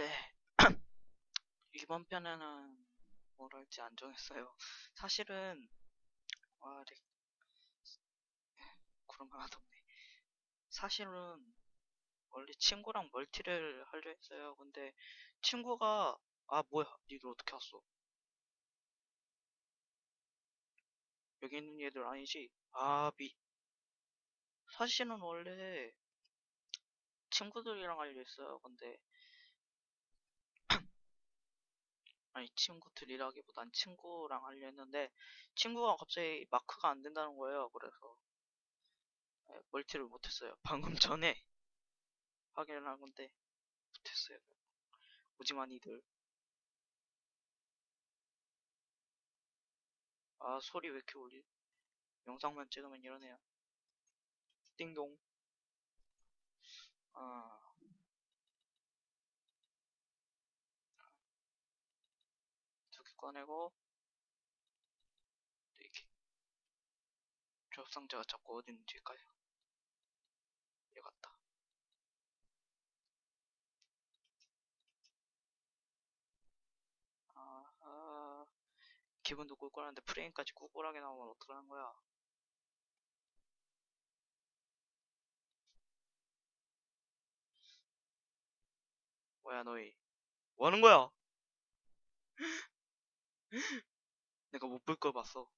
네. 이번 편에는 뭘 할지 안 정했어요. 사실은, 와, 렉, 구름 하나도 없네. 사실은, 원래 친구랑 멀티를 하려 했어요. 근데, 친구가, 아, 뭐야, 니들 어떻게 왔어? 여기 있는 얘들 아니지? 아, 미, 사실은 원래, 친구들이랑 하려 했어요. 근데, 아니 친구들이라기보단 친구랑 하려 했는데 친구가 갑자기 마크가 안 된다는 거예요. 그래서 네, 멀티를 못했어요. 방금 전에 확인을 한 건데 못했어요. 오지만 이들 아 소리 왜 이렇게 울리? 영상만 찍으면 이러네요. 띵동 아 꺼내고 네 개. 조합상자가 자꾸 어디 있는지까요. 얘 같다. 아, 기분도 꿀꿀한데 프레임까지 꿀꿀하게 나오면 어떡하는 거야? 뭐야 너희 뭐 하는 거야? 내가 못 볼 걸 봤어.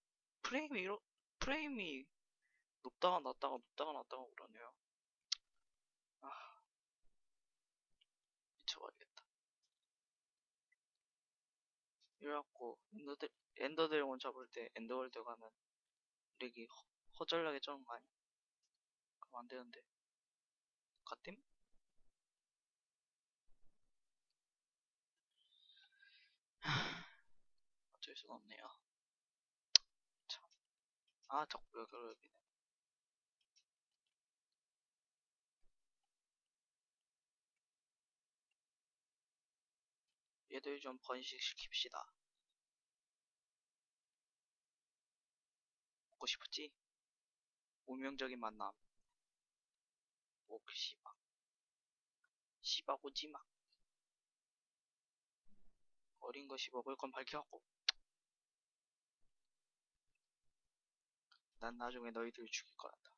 프레임이 이러 프레임이 높다가 낮다가 높다가 낮다가 그러네요. 아 미쳐버리겠다. 이래갖고 엔더드 엔더드래곤 잡을 때 엔더월드 가면 렉이 허, 허전하게 쩌는 거 아니야? 그럼 안 되는데. 어 쩔 수가 없네요. 참. 아, 여기네. 얘들 좀 번식시킵시다. 먹고 싶었지? 운명적인 만남. 옥시박. 시박 오지마. 어린 것이 먹을 건 밝혀왔고. 난 나중에 너희들을 죽일 거란다.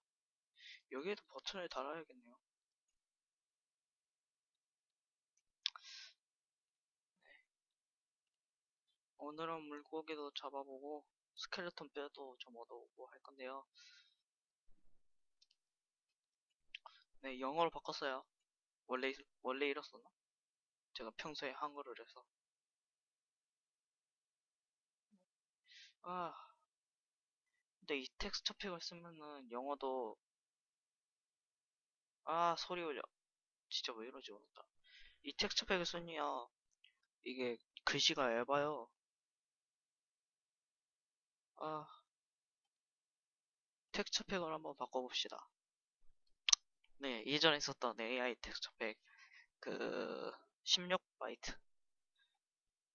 여기에도 버튼을 달아야겠네요. 오늘은 물고기도 잡아보고 스켈레톤 뼈도 좀 얻어오고 할 건데요. 네, 영어로 바꿨어요. 원래 있- 원래 이랬었나? 제가 평소에 한글을 해서. 아, 근데 이 텍스처 팩을 쓰면은 영어도 아 소리 울려. 진짜 왜 이러지 오늘따라. 이 텍스처 팩을 쓰니야 이게 글씨가 얇아요. 아, 텍스처 팩을 한번 바꿔봅시다. 네, 예전에 썼던 AI 텍스처 팩, 그, 16바이트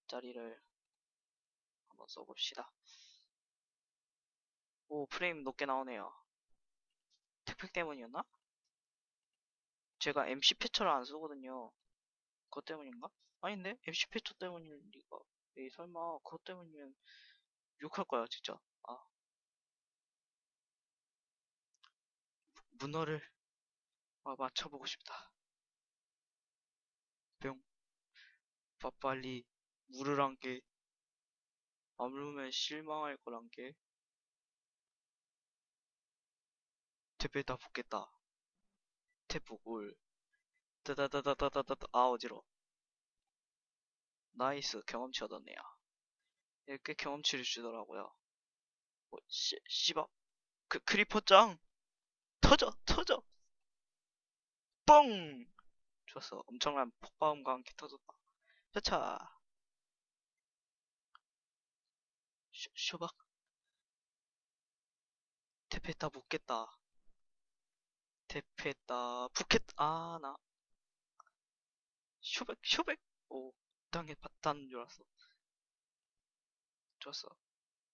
짜리를 한번 써봅시다. 오, 프레임 높게 나오네요. 택팩 때문이었나? 제가 MC 패처를 안 쓰거든요. 그것 때문인가? 아닌데? MC 패처 때문일 리가. 에이, 설마, 그것 때문이면 욕할 거야, 진짜. 아. 문어를 아, 맞춰보고 싶다. 뿅. 빨리 물을 한 개. 안 물으면 실망할 거란 게. 태페 다 붙겠다. 태프골. 따다다다다다다. 아, 어지러. 나이스. 경험치 얻었네요. 이렇게 경험치를 주더라고요. 어, 씨, 씨발. 그, 크리퍼 짱! 터져! 터져! 뻥! 좋았어. 엄청난 폭발음과 함께 터졌다. 차차. 쇼, 쇼박. 테페다 붙겠다. 테페다 붙겠다. 아, 나. 쇼백, 쇼백. 오, 땅에 닿는 줄 알았어. 좋았어.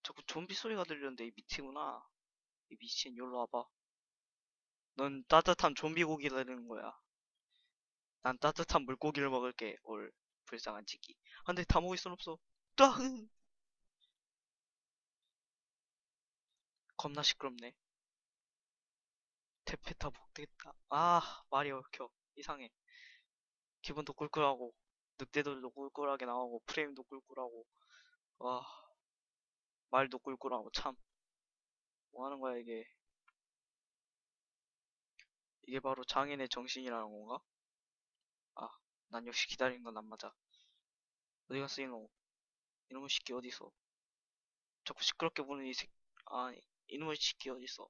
자꾸 좀비 소리가 들렸는데 이 밑이구나. 이 미친, 여기로 와봐. 넌 따뜻한 좀비 고기를 내는 거야. 난 따뜻한 물고기를 먹을게, 올. 불쌍한 치기. 안 돼 다 먹을 순 없어. 따흥. 겁나 시끄럽네. 테페타 못되겠다. 아 말이 얽혀 이상해. 기분도 꿀꿀하고 늑대들도 꿀꿀하게 나오고 프레임도 꿀꿀하고 와 말도 꿀꿀하고 참 뭐 하는 거야 이게 이게 바로 장인의 정신이라는 건가? 아, 난 역시 기다리는 건안 맞아. 어디 갔어, 이놈? 이놈의 새끼 어디있어? 자꾸 시끄럽게 부는 이 새, 아, 이놈의 새끼 어디있어?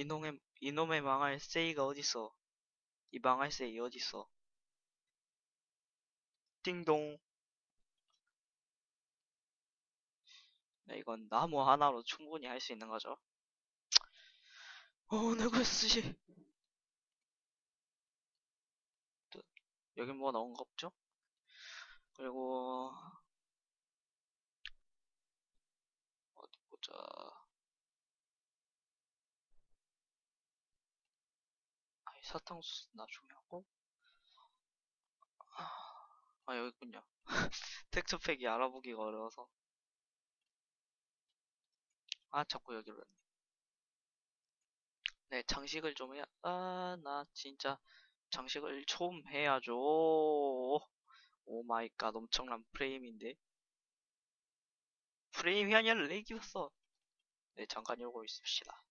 이놈의, 이놈의 망할 세이가 어디있어? 이 망할 세이 어디있어? 띵동. 네, 이건 나무 하나로 충분히 할 수 있는 거죠. 어, 내 글쓰시. 여긴 뭐가 나온 거 없죠? 그리고 어디 보자. 아이, 사탕수수 나중에 하고. 아, 여기 있군요. 텍스트팩이 알아보기가 어려워서. 아, 자꾸 여기로 했네. 네, 장식을 좀 해야, 아, 나 진짜 장식을 좀 해야죠. 오 마이 갓, 엄청난 프레임인데. 프레임이 아니라 렉이었어. 네, 잠깐 이러고 있읍시다.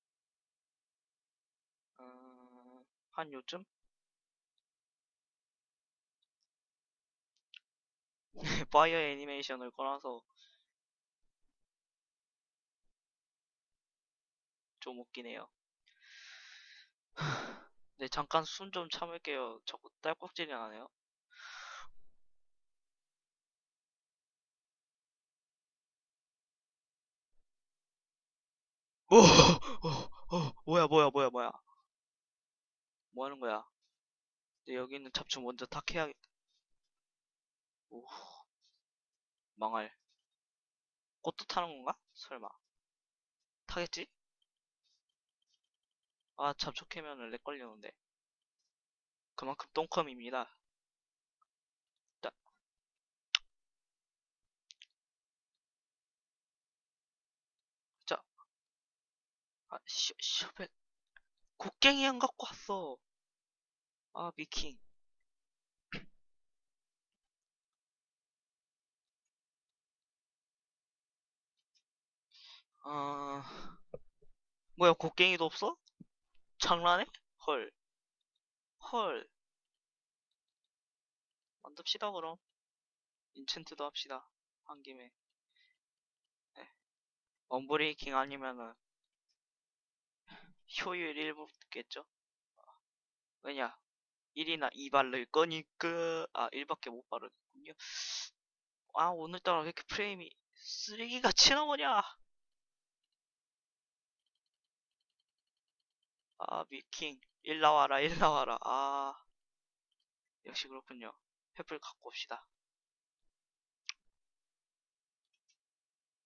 한 요쯤? 파이어 애니메이션을 꺼놔서 좀 웃기네요. 네, 잠깐 숨 좀 참을게요. 자꾸 딸꾹질이 나네요. 오, 오, 오, 뭐야, 뭐야, 뭐야, 뭐야. 뭐 하는 거야? 네, 여기 있는 잡초 먼저 탁 해야겠다. 오, 망할. 꽃도 타는 건가? 설마. 타겠지? 아, 잡초 캐면은 렉 걸리는데. 그만큼 똥컴입니다. 자. 자. 아, 시, 셔벨. 곡괭이 안 갖고 왔어. 아, 미킹. 아, 뭐야, 곡괭이도 없어? 장난해? 헐. 헐. 만듭시다, 그럼. 인챈트도 합시다. 한 김에. 네. 언브레이킹 아니면은, 효율 1붙겠죠? 왜냐? 1이나 2 바를 거니까, 아, 1밖에 못 바르겠군요. 아, 오늘따라 왜 이렇게 프레임이 쓰레기같이 나오냐? 아, 미킹. 일 나와라, 일 나와라. 아. 역시 그렇군요. 횃불 갖고 옵시다.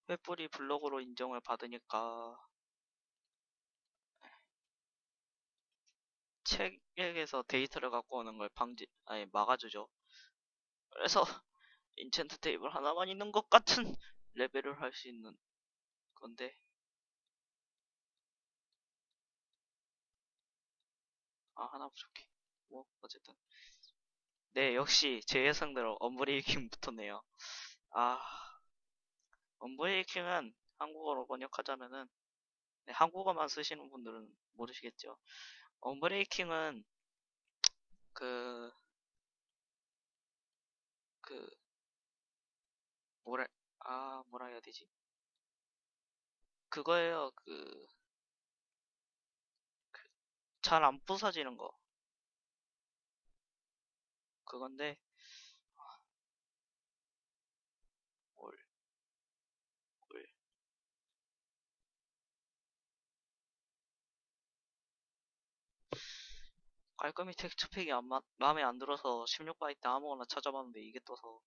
횃불이 블록으로 인정을 받으니까 책에서 데이터를 갖고 오는 걸 방지, 아니, 막아주죠. 그래서 인챈트 테이블 하나만 있는 것 같은 레벨을 할 수 있는 건데. 아 하나 부족해. 뭐 어쨌든. 네 역시 제 예상대로 언브레이킹 붙었네요. 아 언브레이킹은 한국어로 번역하자면은 네, 한국어만 쓰시는 분들은 모르시겠죠 언브레이킹은 그 그, 뭐라, 아, 뭐라 해야 되지? 그거예요, 그, 잘안 부서지는 거. 그건데, 올, 올. 깔끔히 텍스트팩이 안 마, 마음에 안 들어서 16바이트 아무거나 찾아봤는데 이게 떠서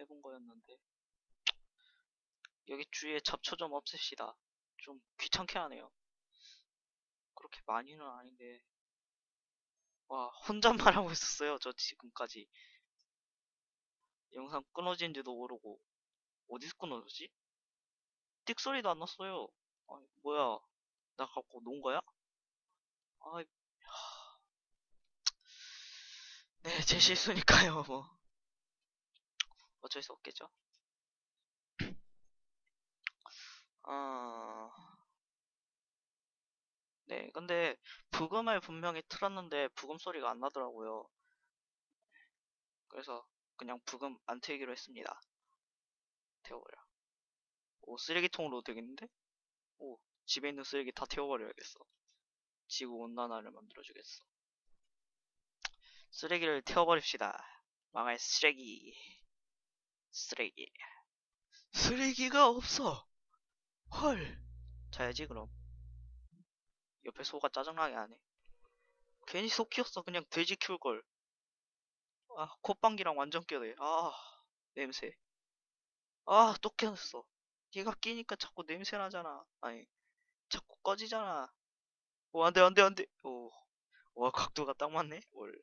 해본 거였는데 여기 주위에 잡초 좀 없앱시다. 좀 귀찮게 하네요. 그렇게 많이는 아닌데 와, 혼잣말 하고 있었어요. 저 지금까지. 영상 끊어진지도 모르고. 어디서 끊어졌지? 띡 소리도 안 났어요. 아, 뭐야. 나 갖고 논 거야? 아이, 하... 네, 제 실수니까요, 뭐. 어쩔 수 없겠죠? 어... 네, 근데 부금을 분명히 틀었는데 부금 소리가 안 나더라고요. 그래서 그냥 부금 안 틀기로 했습니다. 태워버려. 오, 쓰레기통으로 되겠는데? 오, 집에 있는 쓰레기 다 태워버려야겠어. 지구 온난화를 만들어주겠어. 쓰레기를 태워버립시다. 망할 쓰레기. 쓰레기. 쓰레기가 없어. 헐. 자야지 그럼. 옆에 소가 짜증나게 하네. 괜히 소 키웠어. 그냥 돼지 키울 걸. 아, 콧방귀랑 완전 껴네. 아, 냄새. 아, 또 껴냈어. 얘가 끼니까 자꾸 냄새 나잖아. 아니, 자꾸 꺼지잖아. 오, 안 돼, 안 돼, 안 돼. 오, 와, 각도가 딱 맞네. 올.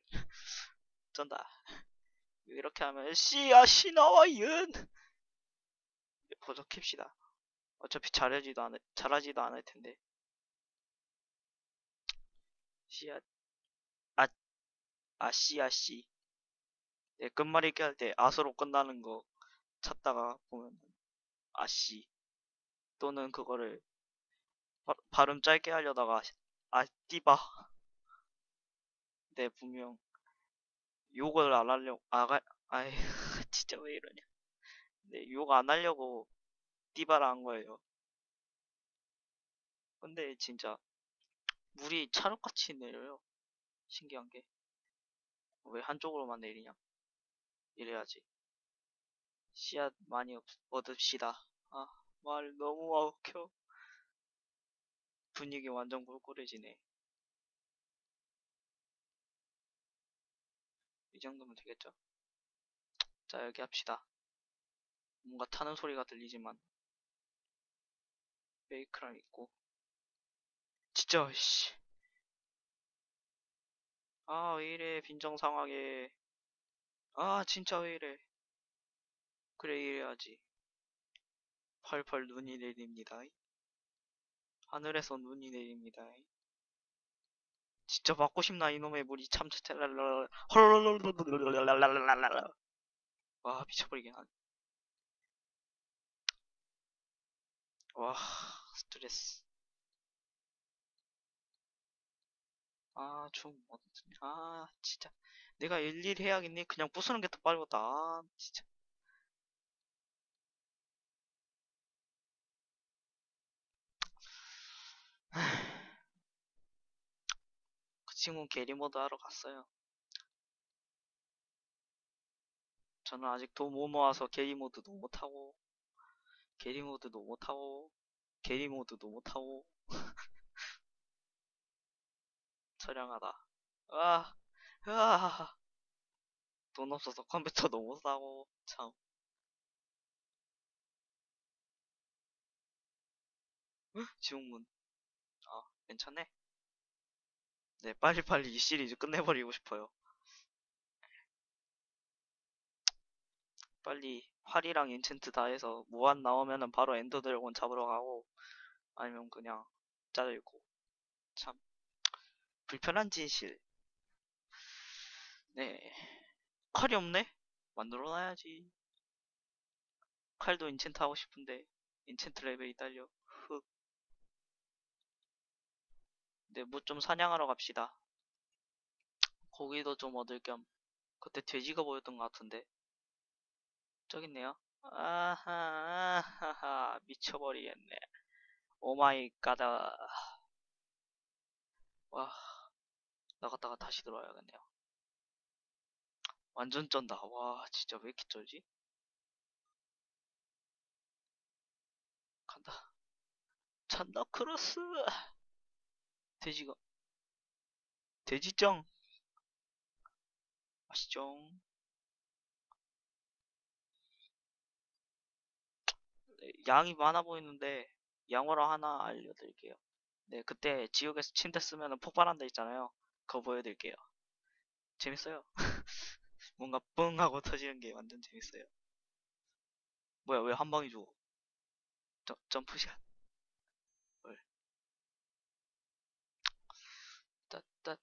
쩐다. 이렇게 하면, 씨, 아, 씨, 나와, 연! 버섯 캡시다. 어차피 잘하지도 않을, 잘하지도 않을 텐데. 씨앗, 아, 아, 씨, 아, 씨. 네, 끝말잇기 할 때 아서로 끝나는 거 찾다가 보면, 아, 씨. 또는 그거를 바, 발음 짧게 하려다가, 아, 띠바. 네, 분명, 욕을 안 하려고, 아, 아이, 진짜 왜 이러냐. 네, 욕 안 하려고 띠바라 한 거예요. 근데 진짜, 물이 차력같이 내려요. 신기한 게. 왜 한쪽으로만 내리냐? 이래야지. 씨앗 많이 얻, 얻읍시다. 아, 말 너무 와욱혀. 분위기 완전 꿀꿀해지네. 정도면 되겠죠? 자, 여기 합시다. 뭔가 타는 소리가 들리지만. 베이크랑 있고. 진짜, 씨. 아, 왜 이래, 빈정상하게. 아, 진짜 왜 이래. 그래, 이래야지. 펄펄 눈이 내립니다. 하늘에서 눈이 내립니다. 진짜 맞고 싶나 이놈의 물이 참와 미쳐버리긴 하네 와 스트레스 아좀 아 진짜 내가 일일이 해야겠니 그냥 부수는 게 더 빠르겠다 아 진짜 그 친구는 게리모드 하러 갔어요. 저는 아직 돈 못 모아서 게리모드도 못하고, 게리모드도 못하고, 게리모드도 못하고, 처량하다. 아, 아, 돈 없어서 컴퓨터도 못 사고, 참. 지옥문. 아, 괜찮네. 네, 빨리빨리 이 시리즈 끝내버리고 싶어요. 빨리 활이랑 인챈트 다 해서 무한 나오면은 바로 엔더 드래곤 잡으러 가고 아니면 그냥 자르고. 참 불편한 진실. 네. 칼이 없네? 만들어놔야지. 칼도 인챈트 하고 싶은데 인챈트 레벨이 딸려 네, 뭐좀 사냥하러 갑시다. 고기도 좀 얻을 겸. 그때 돼지가 보였던 것 같은데. 저기 있네요. 아하, 아하하, 미쳐버리겠네. 오마이 가다. 와, 나갔다가 다시 들어와야겠네요. 완전 쩐다. 와, 진짜 왜 이렇게 쩔지? 간다. 찬다 크로스! 돼지가 돼지짱 아시죠? 네, 양이 많아 보이는데 양어로 하나 알려드릴게요. 네, 그때 지옥에서 침대 쓰면 폭발한다 있잖아요. 그거 보여드릴게요. 재밌어요. 뭔가 뻥 하고 터지는 게 완전 재밌어요. 뭐야, 왜 한 방에 죽어? 점, 점프샷. 뭘. 따따.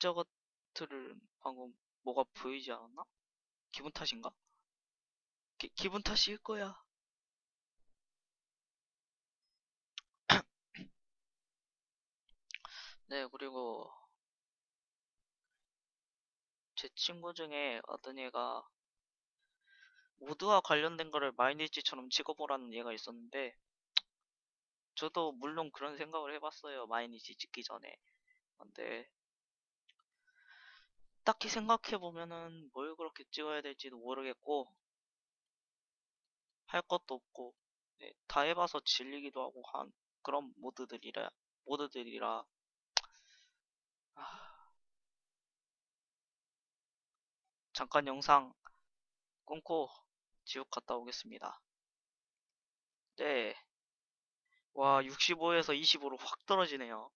저것들은 방금 뭐가 보이지 않았나? 기분 탓인가? 기, 기분 탓일 거야. 네, 그리고 제 친구 중에 어떤 얘가 모드와 관련된 거를 마이니지처럼 찍어보라는 얘가 있었는데 저도 물론 그런 생각을 해봤어요. 마이니지 찍기 전에. 근데 딱히 생각해보면은 뭘 그렇게 찍어야 될지도 모르겠고 할 것도 없고 네, 다 해봐서 질리기도 하고 한 그런 모드들이라 모드들이라 아, 잠깐 영상 끊고 지옥 갔다 오겠습니다. 네. 와, 65에서 25로 확 떨어지네요.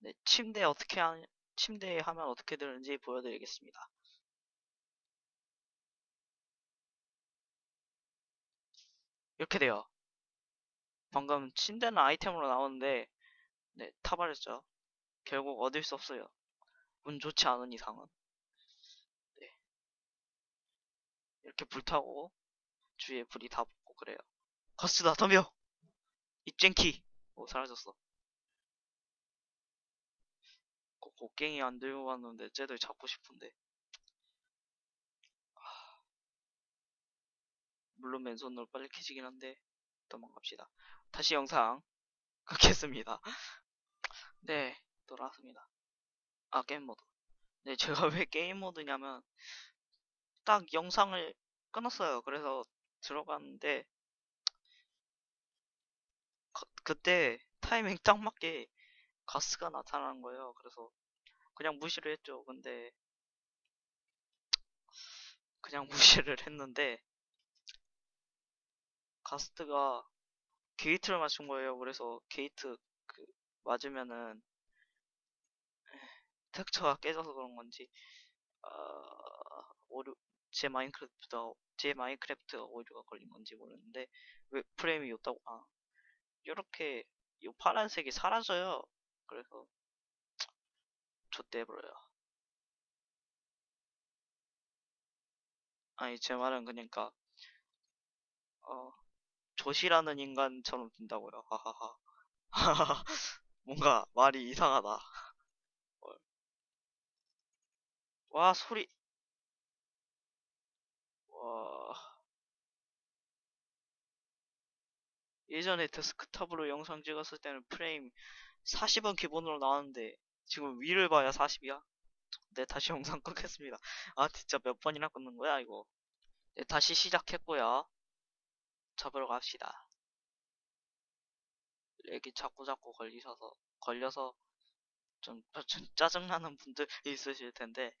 네, 침대 어떻게 하, 침대에 하면 어떻게 되는지 보여드리겠습니다. 이렇게 돼요. 방금 침대는 아이템으로 나오는데, 네, 타버렸죠. 결국 얻을 수 없어요. 운 좋지 않은 이상은. 네. 이렇게 불타고, 주위에 불이 다 붙고 그래요. 거스다, 덤벼! 입쟁키! 오, 사라졌어. 고- 곡괭이 안 들고 갔는데 쟤들 잡고 싶은데. 하, 물론 맨손으로 빨리 캐지긴 한데, 도망갑시다. 다시 영상 끊겠습니다. 네, 돌아왔습니다. 아, 게임 모드. 네, 제가 왜 게임 모드냐면, 딱 영상을 끊었어요. 그래서 들어갔는데, 거- 그때 타이밍 딱 맞게 가스가 나타나는 거예요. 그래서 그냥 무시를 했죠. 근데 그냥 무시를 했는데 가스트가 게이트를 맞춘 거예요. 그래서 게이트 그 맞으면은 텍처가 깨져서 그런 건지 아, 오류 제 마인크래프트 제 마인크래프트 오류가 걸린 건지 모르는데 왜 프레임이 없다고 아 이렇게 이 파란색이 사라져요. 그래서 좆대버려요. 아니 제 말은 그러니까 어 조시라는 인간처럼 된다고요. 하하하. 뭔가 말이 이상하다. 뭘. 와 소리. 와. 예전에 데스크탑으로 영상 찍었을 때는 프레임 40은 기본으로 나왔는데 지금 위를 봐야 40이야. 네 다시 영상 끊겠습니다. 아 진짜 몇 번이나 끊는 거야 이거. 네 다시 시작했고요. 잡으러 갑시다. 렉이 자꾸 자꾸 걸리셔서 걸려서 좀, 좀 짜증나는 분들이 있으실 텐데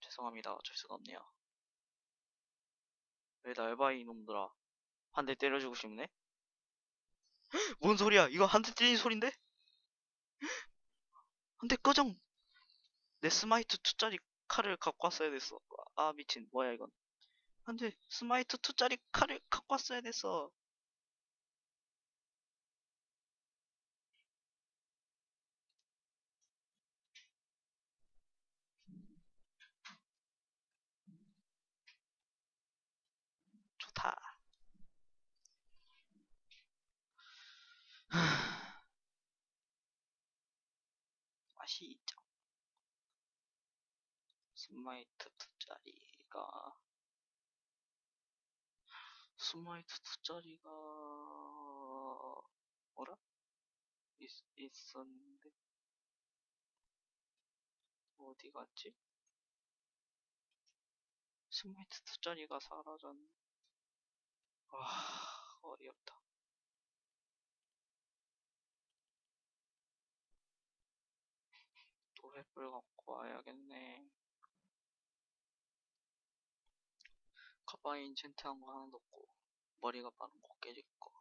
죄송합니다. 어쩔 수가 없네요. 왜 날바 이놈들아 한 대 때려주고 싶네? 뭔 소리야? 이거 한 대 때린 소린데? 한대 꺼정! 내 스마이트 2짜리 칼을 갖고 왔어야 됐어. 아 미친 뭐야 이건? 안 돼. 스마이트 2짜리 칼을 갖고 왔어야 됐어. 좋다. 맛이 있죠. 스마이트 2짜리가 스마이트 2짜리가 뭐라? 있, 있었는데 어디 갔지? 스마이트 2짜리가 사라졌네. 와 어이없다. 또 횃불 갖고 와야겠네. 가방에 인챈트한 거 하나도 없고 머리가 빠른 거 깨질 거.